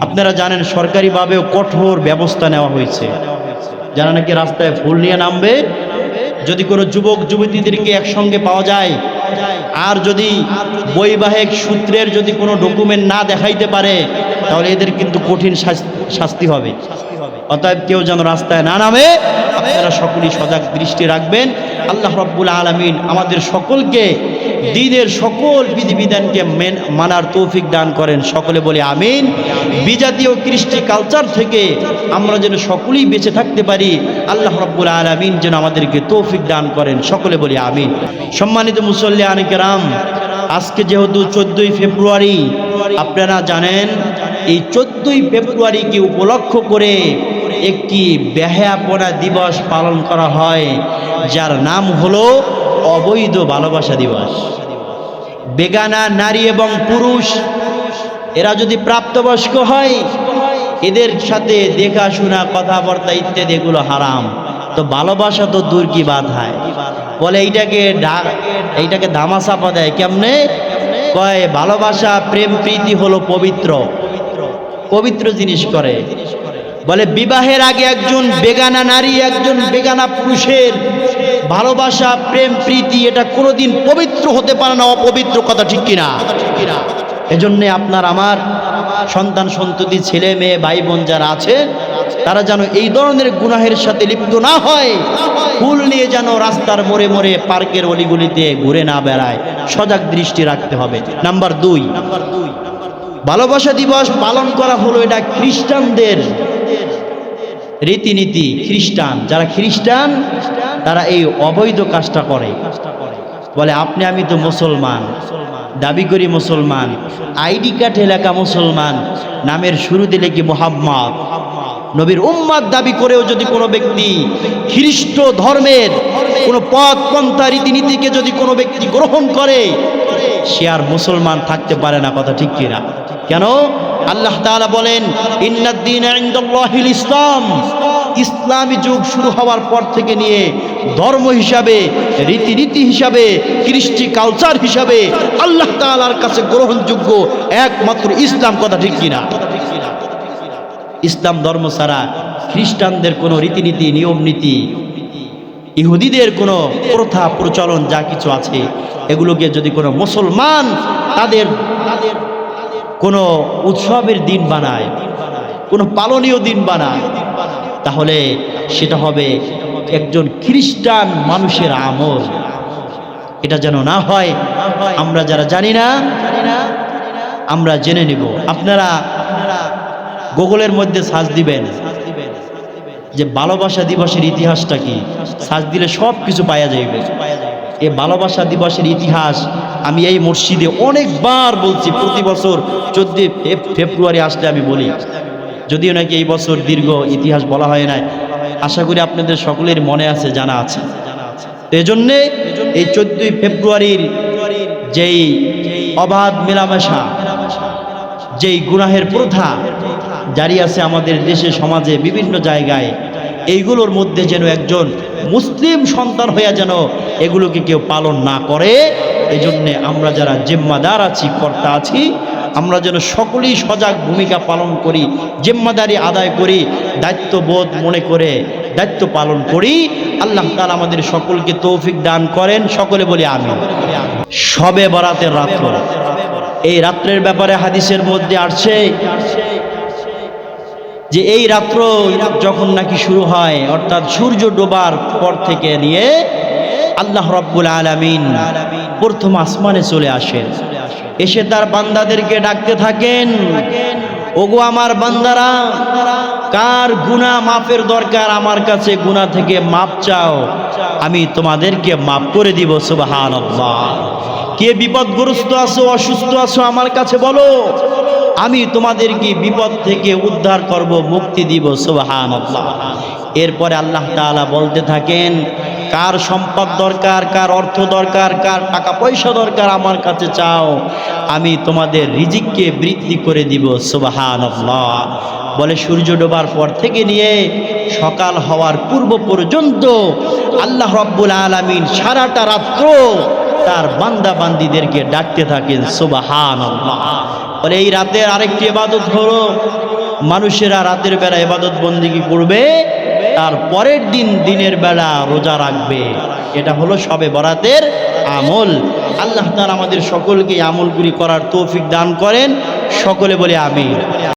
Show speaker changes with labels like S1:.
S1: আপনারা জানেন সরকারিভাবেও কঠোর ব্যবস্থা নেওয়া হয়েছে। যারা নাকি রাস্তায় ফুল নিয়ে নামবে, যদি কোনো যুবক, যুবতীদেরকে একসঙ্গে পাওয়া যায়, আর যদি বৈবাহিক সূত্রের যদি কোনো ডকুমেন্ট না দেখাইতে পারে, তাহলে এদের কিন্তু কঠিন শাস- শাস্তি হবে। অতএব কেউ যেন রাস্তায় না নামে, আপনারা সকলেই সজাগ দৃষ্টি রাখবেন। আল্লাহ রব্বুল আলমিন আমাদের সকলকে দিনের সকল বিধিবিধানকে মেন- মানার তৌফিক দান করেন। সকলে বলে আমিন। বিজাতীয় কৃষ্টি কালচার থেকে আমরা যেন সকলেই বেঁচে থাকতে পারি আল্লাহ রব্বুল আলমিন যেন আমাদেরকে তৌফিক দান করেন। সকলে বলি আমিন। সম্মানিত মুসল্লি আনিকেরাম আজকে যেহেতু চোদ্দই ফেব্রুয়ারি আপনারা জানেন এই চোদ্দই ফেব্রুয়ারিকে উপলক্ষ করে একটি বেহায়াপনা দিবস পালন করা হয় যার নাম হলো অবৈধ ভালোবাসা দিবস। বেগানা নারী এবং পুরুষ, এরা যদি প্রাপ্তবয়স্ক হয়, এদের সাথে দেখাশোনা, কথাবার্তা ইত্যাদি এগুলো হারাম। তো ভালোবাসা তো দূর কি বাদ হয়? বলে এইটাকে এইটাকে ধামাচাপা দেয় কেমনে? কয়, ভালোবাসা, প্রেম, প্রীতি হলো পবিত্র। পবিত্র জিনিস করে। বলে বিবাহের আগে একজন বেগানা নারী, একজন বেগানা পুরুষের ভালোবাসা, প্রেম, প্রীতি, এটা কোনোদিন পবিত্র হতে পারে না, অপবিত্র কথা ঠিক কিনা? এজন্যে আপনার আমার সন্তান, সন্ততি, ছেলে, মেয়ে ভাই বোন যারা আছে, তারা যেন এই ধরনের গুনাহের সাথে লিপ্ত না হয়। ফুল নিয়ে যেন রাস্তার মোড়ে মোড়ে পার্কের অলিগুলিতে ঘুরে না বেড়ায়। সজাগ দৃষ্টি রাখতে হবে। নাম্বার দুই। ভালোবাসা দিবস পালন করা হলো এটা খ্রিস্টানদের রীতিনীতি, খ্রিস্টান। যারা খ্রিস্টান তারা এই অবৈধ কাজটা করে। বলে, আপনি, আমি তো মুসলমান। দাবি করি মুসলমান। আইডি কার্ড এলাকা মুসলমান। নামের শুরু দিলে কি মোহাম্মদ। নবীর উম্মাদ দাবি করেও যদি কোনো ব্যক্তি খ্রিস্ট ধর্মের কোনো পথ পন্থা রীতিনীতিকে যদি কোনো ব্যক্তি গ্রহণ করে, সে আর মুসলমান থাকতে পারে না, কথা ঠিক কিনা? কেন? আল্লাহ তাআলা বলেন, ইন্নাদ্দিন ইসলাম। ইসলামী যুগ শুরু হওয়ার পর থেকে নিয়ে ধর্ম হিসাবে, রীতিনীতি হিসাবে, কৃষ্টি কালচার হিসাবে আল্লাহ তাআলার কাছে গ্রহণযোগ্য একমাত্র ইসলাম কথা ঠিক কিনা? ইসলাম ধর্ম ছাড়া খ্রিস্টানদের কোনো রীতিনীতি নিয়ম নীতি ইহুদিদের কোনো প্রথা প্রচলন যা কিছু আছে, এগুলোকে যদি কোনো মুসলমান তাদের কোনো উৎসবের দিন বানায়, কোনো পালনীয় দিন বানায়, তাহলে সেটা হবে একজন খ্রিস্টান মানুষের আমল। এটা যেন না হয়, আমরা যারা জানি না, আমরা জেনে নিব। আপনারা গুগলের মধ্যে সার্চ দিবেন যে ভালোবাসা দিবসের ইতিহাসটা কি? সার্চ দিলে সব কিছু পাওয়া যাইবে। এই ভালোবাসা দিবসের ইতিহাস আমি এই মসজিদে অনেকবার বলছি, প্রতি বছর চোদ্দই ফেব্রুয়ারি আসলে আমি বলি। যদিও নাকি এই বছর দীর্ঘ ইতিহাস বলা হয় নাই আশা করি আপনাদের সকলের মনে আছে, জানা আছে। এজন্যে এই চোদ্দই ফেব্রুয়ারির যেই অবাধ মেলামেশা, যেই গুনাহের প্রথা জারি আছে আমাদের দেশে, সমাজে, বিভিন্ন জায়গায়, এইগুলোর মধ্যে যেন একজন মুসলিম সন্তান হইয়া যেন এগুলোকে কেউ পালন না করে এই জন্যে আমরা যারা জিম্মাদার আছি, কর্তা আছি আমরা যেন সকলেই সজাগ ভূমিকা পালন করি, জিম্মাদারি আদায় করি, দায়িত্ববোধ মনে করে দায়িত্ব পালন করি। আল্লাহ তালা আমাদের সকলকে তৌফিক দান করেন। সকলে বলি আমি সবে বরাতের রাত্র। এই রাত্রের ব্যাপারে হাদিসের মধ্যে আসছে যে এই রাত্র যখন নাকি শুরু হয়, অর্থাৎ সূর্য ডোবার পর থেকে নিয়ে আল্লাহ রব্বুল আলামিন প্রথম আসমানে চলে আসেন। এসে তার বান্দাদেরকে ডাকতে থাকেন। ওগো আমার বান্দারা, কার গুনাহ মাফের দরকার? আমার কাছে গুনাহ থেকে মাপ চাও। আমি তোমাদেরকে মাপ করে দিব, সুবহানাল্লাহ। কে বিপদগ্রস্ত আছো, অসুস্থ আছো, আমার কাছে বলো। আমি তোমাদেরকে বিপদ থেকে উদ্ধার করব, মুক্তি দিব সুবাহান এরপরে আল্লাহ তাআলা বলতে থাকেন কার সম্পদ দরকার, কার অর্থ দরকার, কার টাকা পয়সা দরকার আমার কাছে চাও, আমি তোমাদের রিজিককে বৃদ্ধি করে দিব সুবাহান বলে সূর্য ডোবার পর থেকে নিয়ে সকাল হওয়ার পূর্ব পর্যন্ত আল্লাহ রব্বুল আলমিন সারাটা রাত্র তার বান্দা বান্দিদেরকে ডাকতে থাকেন সুবাহান বলে এই রাতের আরেকটি এবাদত হলো, মানুষেরা রাতের বেলা এবাদত বন্দিগি করবে তার পরের দিন দিনের বেলা রোজা রাখবে। এটা হলো সবে বরাতের আমল। আল্লাহ তার আমাদের সকলকে আমলগুলি করার তৌফিক দান করেন। সকলে বলে আমি